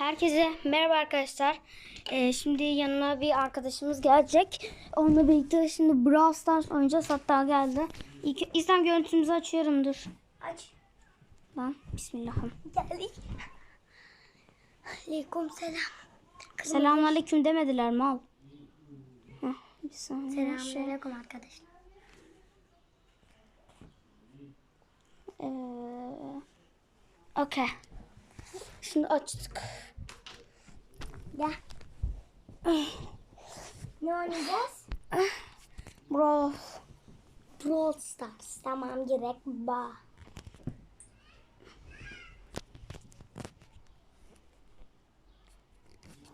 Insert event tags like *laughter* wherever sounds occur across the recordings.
Herkese merhaba arkadaşlar. Ee, şimdi yanıma bir arkadaşımız gelecek. Onunla birlikte şimdi Brawl Stars oynayacağız. Hatta geldi. İlk, İslam görüntümüzü açıyorum dur. Aç. Lan bismillahım. Geldik. Aleyküm selam. Selamünaleyküm demediler mi al? Heh, bir saniye. Selamünaleyküm arkadaşlar. ee, Okey. Şimdi açtık. Gel. ne oynayacağız? Brawl. Brawl Stars. Tamam gerek ba.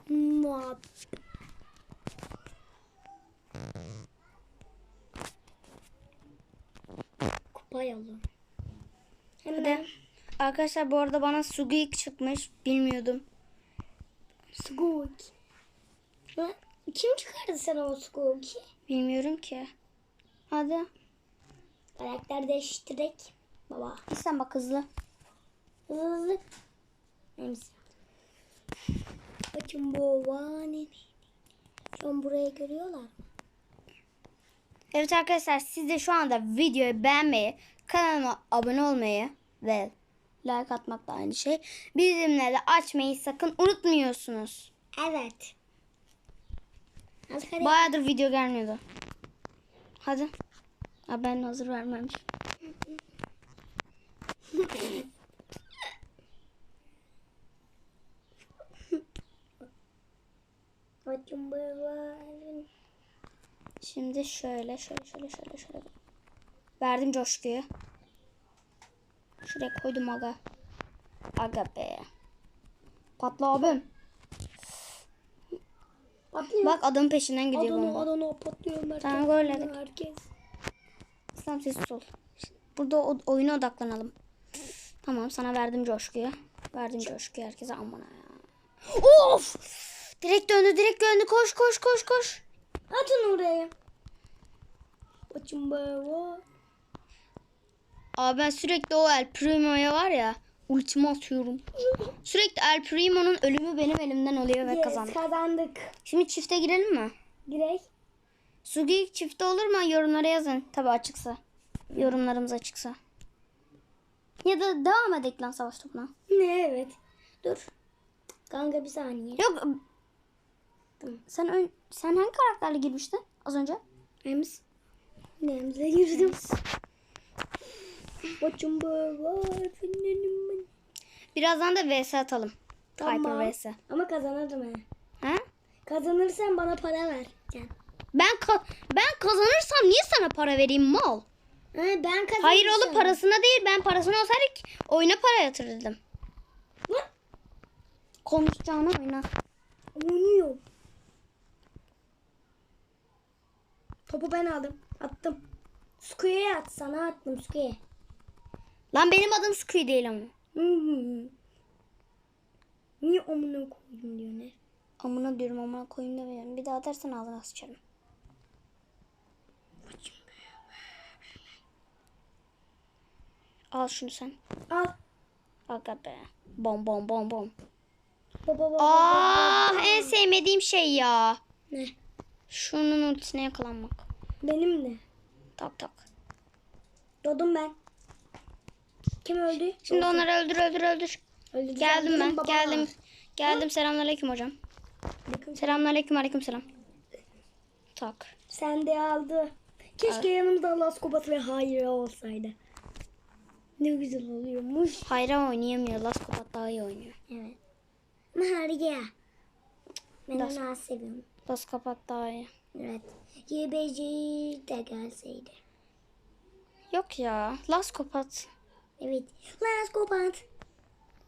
Muhab. Kupa yolu. Hemen. Hadi. Arkadaşlar bu arada bana Sugik çıkmış. Bilmiyordum. Ha, Kim çıkardı sana o Squeak'i? Bilmiyorum ki. Hadi. Karakter değiştirek. Baba. İslam bak hızlı. Hızlı hızlı. Neymiş? Bakın bu vani. Şu an burayı görüyorlar mı? Evet arkadaşlar siz de şu anda videoyu beğenmeyi, kanalıma abone olmayı ve like atmak da aynı şey. Bildirimleri açmayı sakın unutmuyorsunuz. Evet. Hadi Bayağıdır video gelmiyordu. Hadi. Ha, ben hazır vermemiş. Şimdi şöyle şöyle şöyle şöyle şöyle. Verdim coşkuyu. Şuraya koydum aga. Aga be. Patla abim. Patlıyor. Bak adamın peşinden gidiyor Adana bomba. Adana patlıyor merkez. Tamam, görmedik. Herkes. İslam sessiz ol. Burada oyuna odaklanalım. Tamam sana verdim coşkuyu. Verdim coşkuyu herkese aman ya. Of! Direkt döndü direkt döndü koş koş koş koş. Atın oraya. Bu vani. Abi ben sürekli o El Primo'ya var ya ultimi atıyorum. Sürekli El Primo'nun ölümü benim elimden oluyor ve Yes, kazandım. kazandık. Şimdi çifte girelim mi? Girek. Sugi çifte olur mu? Yorumlara yazın. Tabi açıksa. Yorumlarımız açıksa. Ya da devam edelim lan savaş topuna. Ne evet. Dur. Kanka bir saniye. Yok. Sen ön, sen hangi karakterle girmiştin az önce? Ems. Nemze girdim. Bakın bu var. Birazdan da VS atalım. Tamam. Hyper VS. Ama kazanırım he. Ha? Kazanırsan bana para ver. Can. Ben ka- ben kazanırsam niye sana para vereyim mal? Ha, ben kazanırsam. Hayır oğlum parasına değil. Ben parasına olsaydı oyuna para yatırırdım. Ne? Konuşacağına oyna. Oynuyor. Topu ben aldım. Attım. Skuye'ye at. Sana attım Skuye. Lan benim adım Squid değil ama. *laughs* Niye amına koydun diyor ne? Amına diyorum amına koyayım demiyorum. Bir daha dersen ağzına sıçarım. Al şunu sen. Al. Aga be. Bom bom bom bom. Baba baba. Aa en sevmediğim şey ya. Ne? Şunun ultisine yakalanmak. Benim de. Tak tak. Doğdum ben. Kim öldü? Şimdi onları öldür öldür öldür. Öldü. Geldim ben. Baba. Geldim. Geldim. Selamünaleyküm hocam. Bakın, Selamünaleyküm aleyküm selam. Tak. Sen de aldı. Keşke yanımda Las Kubat ve Hayra olsaydı. Ne güzel oluyormuş. Hayra oynayamıyor. Last Kopat daha iyi oynuyor. Evet. Harika. Ben Las- onu seviyorum. Last Kopat daha iyi. Evet. YBC de gelseydi. Yok ya. Last Kopat. Evet. Las Kubat.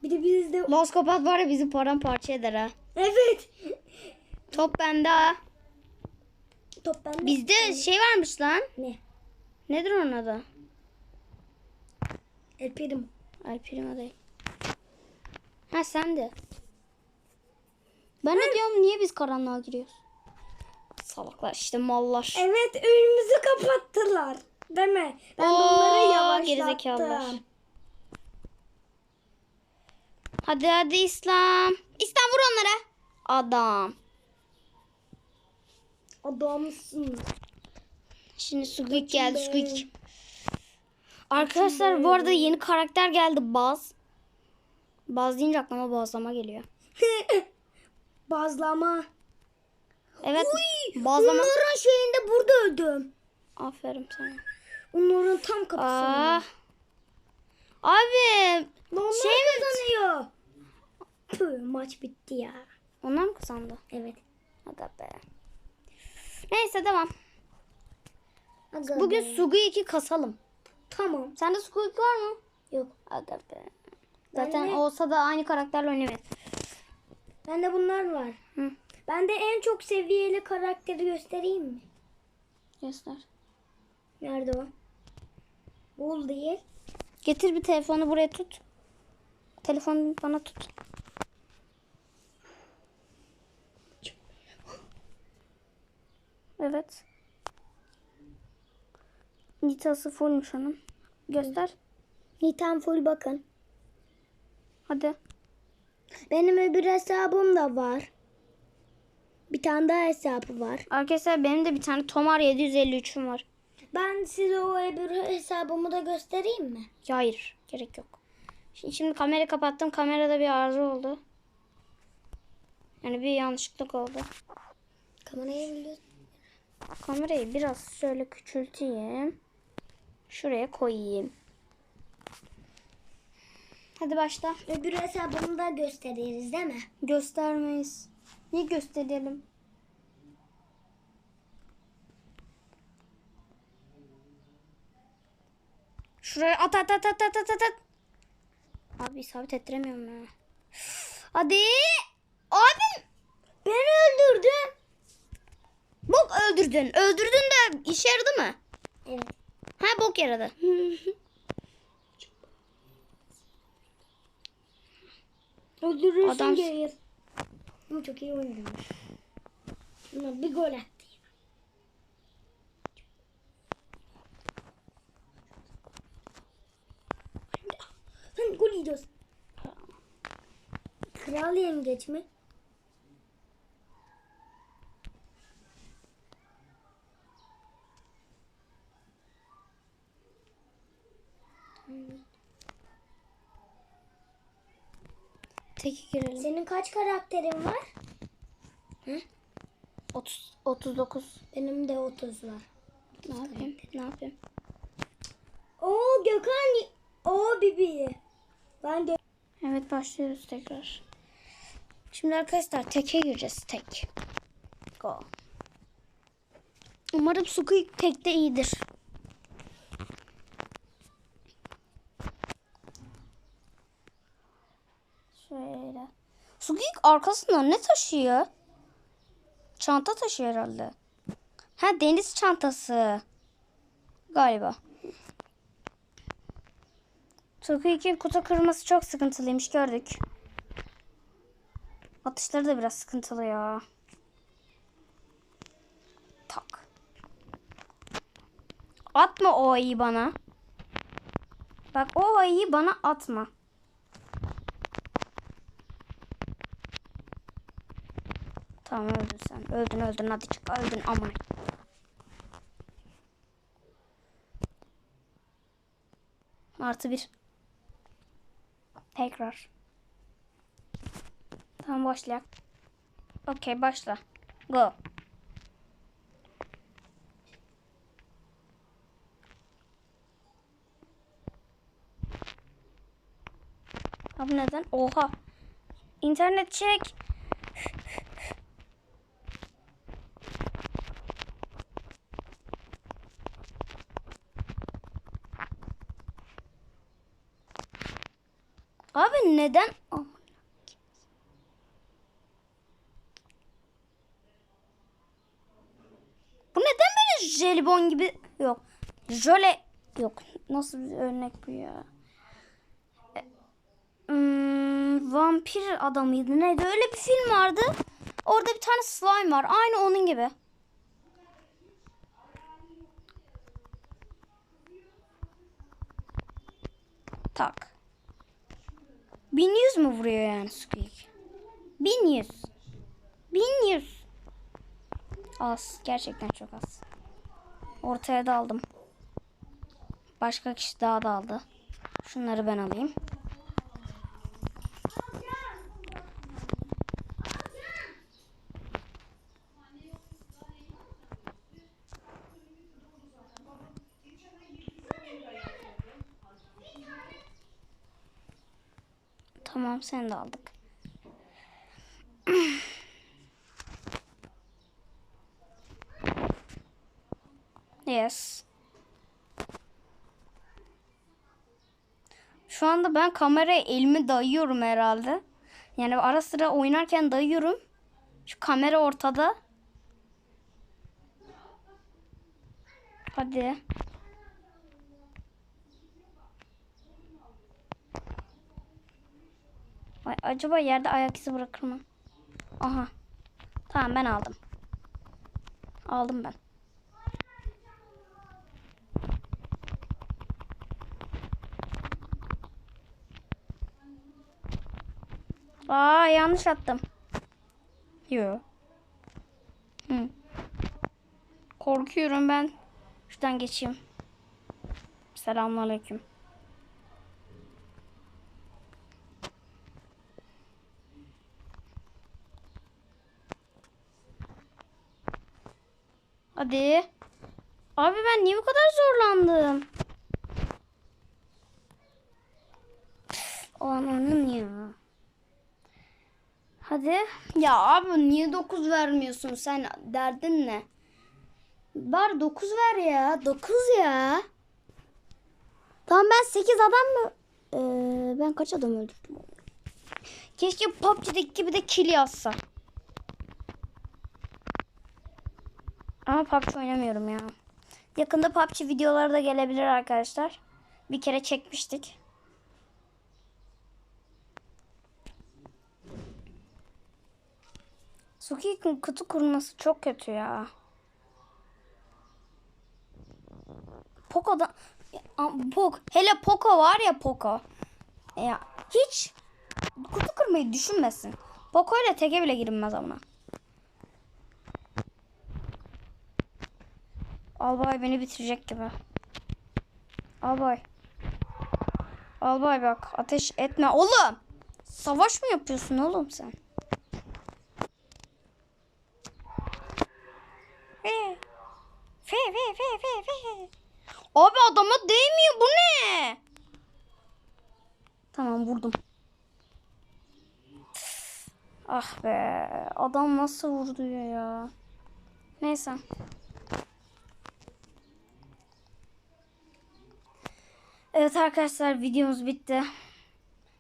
Bir de bizde... Last Kopat var ya bizi paramparça eder ha. Evet. Top bende ha. Top bende. Bizde şey varmış lan. Ne? Nedir onun adı? El. Ay Prima değil. Ha sen de. Ben ne diyorum niye biz karanlığa giriyoruz? Salaklar işte mallar. Evet önümüzü kapattılar. Mi? Ben de Oo, onları yavaşlattım. gerizekalılar. Hadi hadi İslam. İslam vur onlara. Adam. Adamsın. Şimdi Squeak geldi Squeak. Arkadaşlar bu arada yeni karakter geldi Baz. Baz deyince aklıma bazlama geliyor. *laughs* Bazlama. Evet bazlama. Onların şeyinde burada öldüm. Aferin sana. Onların tam kapısında. Aa. Abi Onlar şey kazanıyor. Tüh, maç bitti ya. onlar mı kazandı? Evet. Aga be. Neyse devam. Aga Bugün be. Sugu 2 kasalım. Tamam. Sende Sugu 2 var mı? Yok. Aga be. Zaten Bende- olsa da aynı karakterle oynamayız. Bende bunlar var. Hı. Bende en çok seviyeli karakteri göstereyim mi? Göster. Nerede o? Bul değil. Getir bir telefonu buraya tut. Telefonu bana tut. Evet. Nitası fullmuş onun. Göster. Nitan full bakın. Hadi. Benim öbür hesabım da var. Bir tane daha hesabı var. Arkadaşlar benim de bir tane Tomar 753'üm var. Ben size o öbür hesabımı da göstereyim mi? Hayır. Gerek yok. Şimdi, şimdi kamerayı kapattım. Kamerada bir arıza oldu. Yani bir yanlışlık oldu. Kamerayı biliyorsun. Kamerayı biraz şöyle küçülteyim. Şuraya koyayım. Hadi başla. Öbür hesabımı da gösteririz değil mi? Göstermeyiz. Niye gösterelim? Şuraya at at at at at at at. Abi isabet ettiremiyorum ya. Hadi. Abim. Ben öldürdüm. Öldürdün. Öldürdün de işe yaradı mı? Evet. Ha bok yaradı. *laughs* Öldürürsün Adam- gelir. Ama çok iyi oynuyor. Ama bir gol attı. Sen gol yiyorsun. Kral yengeç mi? Teki girelim. Senin kaç karakterin var? 30, 39. Benim de 30 var. Ne yapayım? Ne yapayım? Oo Gökhan. Oo Bibi. Ben de Evet başlıyoruz tekrar. Şimdi arkadaşlar teke gireceğiz tek. Go. Umarım Squeak tekte iyidir. Şöyle. Squeak arkasından ne taşıyor? Çanta taşıyor herhalde. Ha deniz çantası. Galiba. Squeak'in kutu kırması çok sıkıntılıymış gördük. Atışları da biraz sıkıntılı ya. Tak. Atma o ayıyı bana. Bak o ayıyı bana atma. Tamam öldün sen. Öldün öldün hadi çık öldün aman. Artı bir. Tekrar. Tamam başla. Okey başla. Go. Abi neden? Oha. İnternet çek. Abi neden? Aman. Bu neden böyle jelibon gibi yok. Jöle yok. Nasıl bir örnek bu ya? E, hmm, vampir adamıydı. Neydi? Öyle bir film vardı. Orada bir tane slime var. Aynı onun gibi. Tak. 1100 mü vuruyor yani Squeak? 1100. 1100. Az. Gerçekten çok az. Ortaya da aldım. Başka kişi daha da aldı. Şunları ben alayım. Tamam sen de aldık. yes. Şu anda ben kameraya elimi dayıyorum herhalde. Yani ara sıra oynarken dayıyorum. Şu kamera ortada. Hadi. Ay, acaba yerde ayak izi bırakır mı? Aha. Tamam ben aldım. Aldım ben. Aa yanlış attım. Yo. Hı. Korkuyorum ben. Şuradan geçeyim. Selamünaleyküm. Hadi. Abi ben niye bu kadar zorlandım? Ananın ya. Hadi. Ya abi niye 9 vermiyorsun sen? Derdin ne? Bari 9 ver ya. 9 ya. Tamam ben 8 adam mı? Ee, ben kaç adam öldürdüm? Keşke PUBG'deki gibi de kill yazsa. Ama PUBG oynamıyorum ya. Yakında PUBG videoları da gelebilir arkadaşlar. Bir kere çekmiştik. Suki'nin kutu kurması çok kötü ya. Poco'da Poco hele Poco var ya Poco. Ya hiç kutu kırmayı düşünmesin. Poco ile teke bile girilmez ama. Albay beni bitirecek gibi. Albay. Albay bak ateş etme oğlum. Savaş mı yapıyorsun oğlum sen? Fe. Fe fe fe fe. Abi adama değmiyor bu ne? Tamam vurdum. Ah be adam nasıl vurdu ya. Neyse. Evet arkadaşlar videomuz bitti.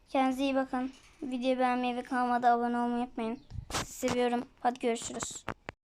Kendinize iyi bakın. Videoyu beğenmeyi ve kanalıma da abone olmayı unutmayın. Sizi seviyorum. Hadi görüşürüz.